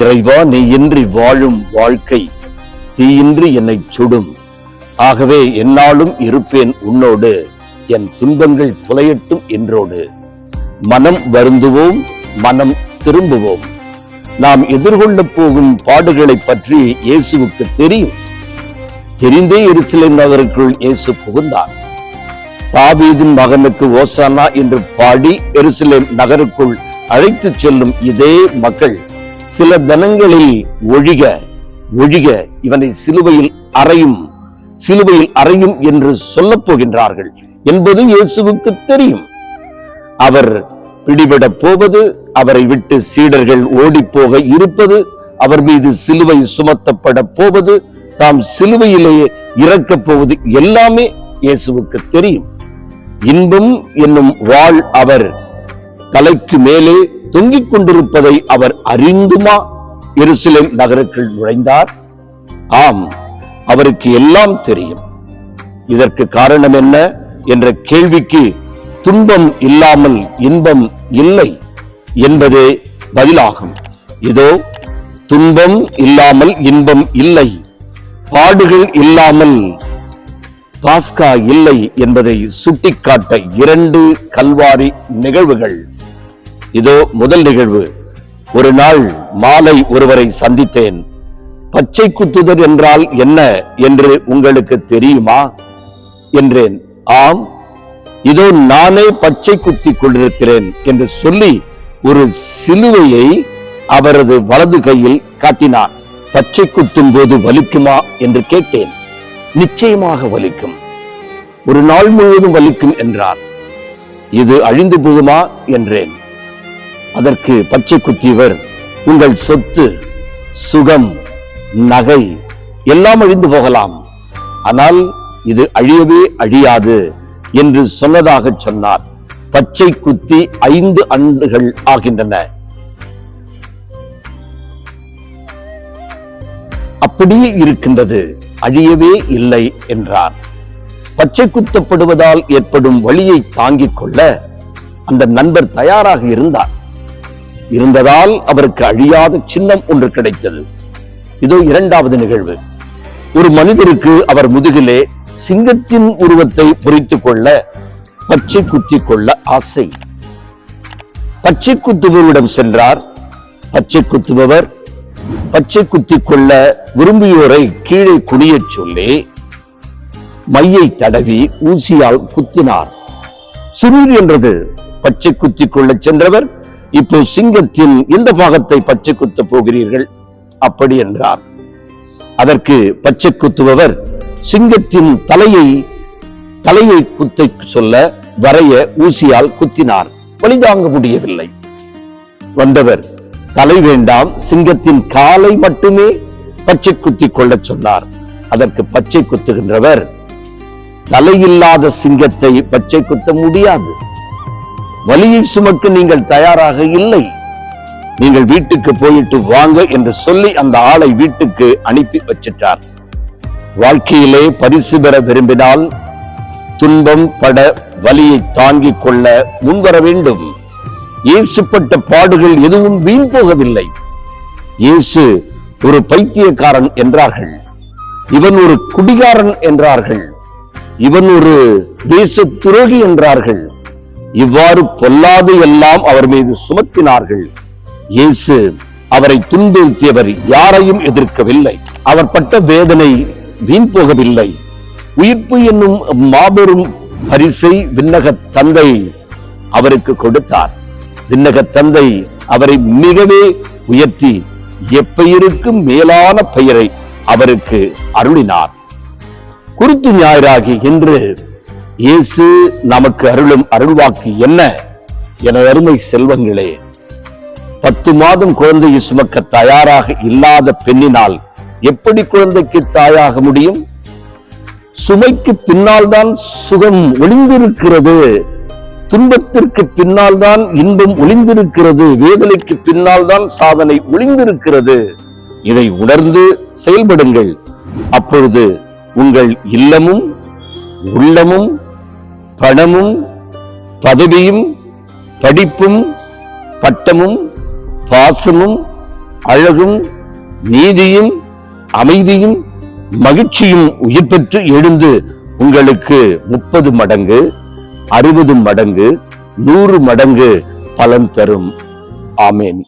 இறைவா நீ இன்றி வாழும் வாழ்க்கை. தீயின்றி என்னை சுடும். ஆகவே என்னாலும் இருப்பேன் உன்னோடு. என் துன்பங்கள் துளையட்டும் என்றோடு. மனம் வருந்துவோம் மனம் திரும்புவோம். நாம் எதிர்கொள்ளப் போகும் பாடுகளை பற்றி இயேசுவுக்கு தெரியும். தெரிந்தே எருசலேம் நகருக்குள் இயேசு புகுந்தார். தாவீதின் மகனுக்கு ஓசானா என்று பாடி எருசலேம் நகருக்குள் அழைத்துச் செல்லும் இதே மக்கள் சில தனங்களில் ஒழிக ஒழிக இவனை சிலுவையில் அறையும் சிலுவையில் அறையும் என்று சொல்லப் போகின்றார்கள் என்பது இயேசுவுக்கு தெரியும். அவர் பிடிபடப் போவது அவரை விட்டு சீடர்கள் ஓடிப்போக இருப்பது அவர் மீது சிலுவை சுமத்தப்பட போவது தாம் சிலுவையிலேயே இறக்கப் போவது எல்லாமே இயேசுவுக்கு தெரியும். இன்பம் என்னும் வாழ் அவர் தலைக்கு மேலே தொங்கிக் கொண்டிருப்பதை அவர் அறிந்துமா? எருசலேம் நகருக்குள் நுழைந்தார். ஆம் அவருக்கு எல்லாம் தெரியும். இதற்கு காரணம் என்ன? என்ற கேள்விக்கு துன்பம் இல்லாமல் இன்பம் இல்லை என்பதே பதிலாகும். இதோ துன்பம் இல்லாமல் இன்பம் இல்லை. பாடுகள் இல்லாமல் பாஸ்கா இல்லை என்பதை சுட்டிக்காட்ட இரண்டு கல்வாரி நிகழ்வுகள். இதோ முதல் நிகழ்வு. ஒரு நாள் மாலை ஒருவரை சந்தித்தேன். பச்சை குத்துதல் என்றால் என்ன என்று உங்களுக்கு தெரியுமா? என்றேன். ஆம் இதோ நானே பச்சை குத்தி கொண்டிருக்கிறேன் என்று சொல்லி ஒரு சிலுவையை அவரது வலது கையில் காட்டினார். பச்சை குத்தும் போது வலிக்குமா என்று கேட்டேன். நிச்சயமாக வலிக்கும். ஒரு நாள் முழுவதும் வலிக்கும் என்றார். இது அழிந்து போகுமா? என்றேன். அதற்கு பச்சை குத்தியவர் உங்கள் சொத்து சுகம் நகை எல்லாம் அழிந்து போகலாம். ஆனால் இது அழியவே அழியாது என்று சொன்னதாக சொன்னார். பச்சை குத்தி ஐந்து ஆண்டுகள் ஆகின்றன. அப்படியே இருக்கின்றது அழியவே இல்லை என்றார். பச்சை குத்தப்படுவதால் ஏற்படும் வழியை தாங்கிக் கொள்ள அந்த நண்பர் தயாராக இருந்தார். இருந்ததால் அவருக்கு அழியாத சின்னம் ஒன்று கிடைத்தது. இதோ இரண்டாவது நிகழ்வு. ஒரு மனிதருக்கு அவர் முதுகிலே சிங்கத்தின் உருவத்தை பொறித்துக் கொள்ள பச்சை குத்திக் கொள்ள ஆசை. பச்சை குத்துபவரிடம் சென்றார். பச்சை குத்துபவர் பச்சை குத்திக் கொள்ள விரும்பியோரை கீழே குடியச் சொல்லி மையை தடவி ஊசியால் குத்தினார். சுரீர் என்றது பச்சை குத்திக் கொள்ளச் சென்றவர் இப்போ சிங்கத்தின் இந்த பாகத்தை பச்சை குத்த போகிறீர்கள். அப்படி என்றார். அதற்கு பச்சை குத்துபவர் சிங்கத்தின் தலையை தலையை குத்தை சொல்ல வரைய ஊசியால் குத்தினார். வழிதாங்க முடியவில்லை. வந்தவர் தலை வேண்டாம் சிங்கத்தின் காலை மட்டுமே பச்சை குத்தி கொள்ளச் சொன்னார். அதற்கு பச்சை குத்துகின்றவர் தலையில்லாத சிங்கத்தை பச்சை குத்த முடியாது. வலியை சுமக்க நீங்கள் தயாராக இல்லை. நீங்கள் வீட்டுக்கு போயிட்டு வாங்க என்று சொல்லி அந்த ஆளை வீட்டுக்கு அனுப்பி வச்சிட்டார். வாழ்க்கையிலே பரிசு பெற விரும்பினால் துன்பம் பட வலியை தாங்கிக் கொள்ள முன்வர வேண்டும். இயேசுப்பட்ட பாடுகள் எதுவும் வீண் போகவில்லை. இயேசு ஒரு பைத்தியக்காரன் என்றார்கள். இவன் ஒரு குடிகாரன் என்றார்கள். இவன் ஒரு தேச துரோகி என்றார்கள். இவ்வாறு பொல்லாது எல்லாம் அவர் மீது சுமத்தினார்கள். இயேசு அவரை துன்புறுத்தியவர் யாரையும் எதிர்க்கவில்லை. அவர் பட்ட வேதனை வீண் போகவில்லை. உயிர்ப்பு என்னும் மாபெரும் பரிசை விண்ணக தந்தை அவருக்கு கொடுத்தார். விண்ணக தந்தை அவரை மிகவே உயர்த்தி எப்பெயருக்கும் மேலான பெயரை அவருக்கு அருளினார். குருத்து ஞாயிறாகி இன்று இயேசு நமக்கு அருளும் அருள்வாக்கு என்ன? என அருமை செல்வங்களே பத்து மாதம் குழந்தையை சுமக்க தயாராக இல்லாத பெண்ணினால் எப்படி குழந்தைக்கு தாயாக முடியும்? சுமைக்கு பின்னால் தான் சுகம் ஒளிந்திருக்கிறது துன்பத்திற்கு பின்னால் தான் இன்பம் ஒளிந்திருக்கிறது வேதனைக்கு பின்னால் தான் சாதனை ஒளிந்திருக்கிறது. இதை உணர்ந்து செயல்படுங்கள். அப்பொழுது உங்கள் இல்லமும் உள்ளமும் பணமும் பதவியும் படிப்பும் பட்டமும் பாசமும் அழகும் நீதியும் அமைதியும் மகிழ்ச்சியும் உயிர் பெற்று எழுந்து உங்களுக்கு முப்பது மடங்கு அறுபது மடங்கு நூறு மடங்கு பலன் தரும். ஆமேன்.